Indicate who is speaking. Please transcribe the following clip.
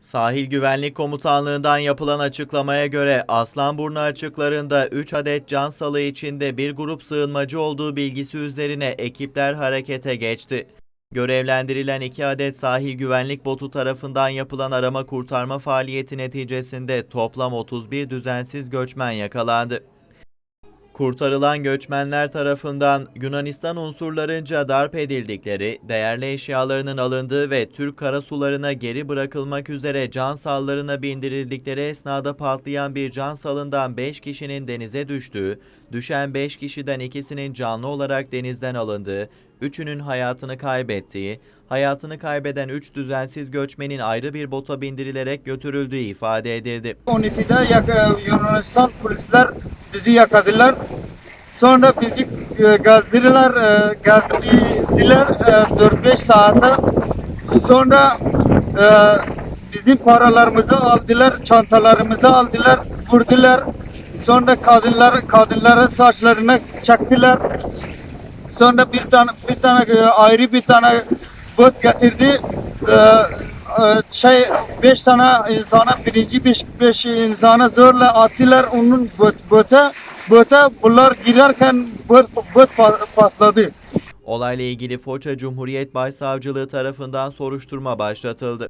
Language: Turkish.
Speaker 1: Sahil Güvenlik Komutanlığı'ndan yapılan açıklamaya göre Aslanburnu açıklarında 3 adet can salı içinde bir grup sığınmacı olduğu bilgisi üzerine ekipler harekete geçti. Görevlendirilen 2 adet sahil güvenlik botu tarafından yapılan arama kurtarma faaliyeti neticesinde toplam 31 düzensiz göçmen yakalandı. Kurtarılan göçmenler tarafından Yunanistan unsurlarınca darp edildikleri, değerli eşyalarının alındığı ve Türk karasularına geri bırakılmak üzere can sallarına bindirildikleri esnada patlayan bir can salından 5 kişinin denize düştüğü, düşen 5 kişiden ikisinin canlı olarak denizden alındığı, üçünün hayatını kaybettiği, hayatını kaybeden 3 düzensiz göçmenin ayrı bir bota bindirilerek götürüldüğü ifade edildi.
Speaker 2: 12'de yak- Yunanistan polisler bizi yakaladılar. Sonra bizi e, gazdırdılar, e, gazdırdılar e, 4-5 saate. Sonra bizim paralarımızı aldılar, çantalarımızı aldılar, vurdular. Sonra kadınlar kadınların saçlarına çaktılar. Sonra bir tane bir tane ayrı bir tane bot getirdi. Şey beş tane insana birinci beş, beş insana zorla attılar onun bot, bota bota bunlar girerken bot, bot pa- patladı.
Speaker 1: Olayla ilgili Foça Cumhuriyet Başsavcılığı tarafından soruşturma başlatıldı.